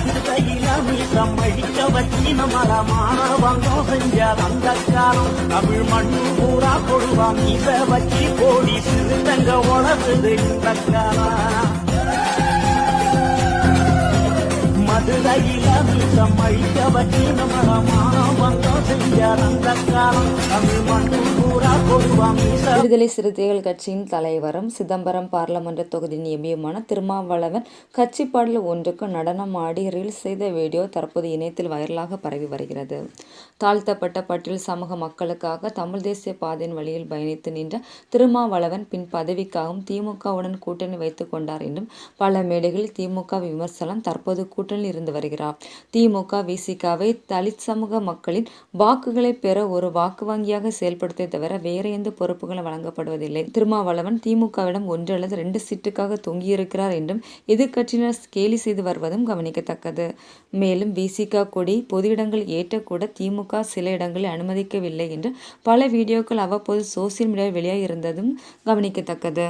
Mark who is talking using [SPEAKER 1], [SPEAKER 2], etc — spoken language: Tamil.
[SPEAKER 1] மதுரையில மீசம் அடிக்க வச்சு நம்மள செஞ்ச அந்த தமிழ் மண்ணு பூரா கொடுவா மீச வச்சு கோடி சிறுத்தங்க உணர்ந்தது மீசம் அழிக்க வச்சின மரமா
[SPEAKER 2] விடுதலை சிறுத்தைகள் கட்சியின் தலைவரும் சிதம்பரம் பார்லமென்ற தொகுதி நியமியுமான திருமாவளவன் கட்சி பாடல் ஒன்றுக்கு நடனம் ஆடி ரீல்ஸ் செய்த வீடியோ தற்போது இணையத்தில் வைரலாக பரவி வருகிறது. தாழ்த்தப்பட்ட பட்டியல் சமூக மக்களுக்காக தமிழ் தேசிய பாதையின் வழியில் பயணித்து நின்ற திருமாவளவன் பின் பதவிக்காகவும் திமுகவுடன் கூட்டணி வைத்துக் கொண்டார் என்றும் பல மேடைகளில் திமுக விமர்சனம் தற்போது கூட்டணியில் இருந்து வருகிறார். திமுக விசிகாவை தலித் சமூக மக்களின் வாக்குகளை பெற ஒரு வாக்கு வங்கியாக செயல்படுத்த தவிர வேற எந்த பொறுப்புகளும் வழங்கப்படுவதில்லை. திருமாவளவன் திமுகவிடம் ஒன்று அல்லது ரெண்டு சீட்டுக்காக தொங்கியிருக்கிறார் என்றும் எதிர்க்கட்சியினர் கேலி செய்து வருவதும் கவனிக்கத்தக்கது. மேலும் பிசிகா கொடி பொது இடங்கள் ஏற்றக்கூட திமுக சில இடங்களில் அனுமதிக்கவில்லை என்று பல வீடியோக்கள் அவ்வப்போது சோசியல் மீடியாவில் வெளியாக இருந்ததும் கவனிக்கத்தக்கது.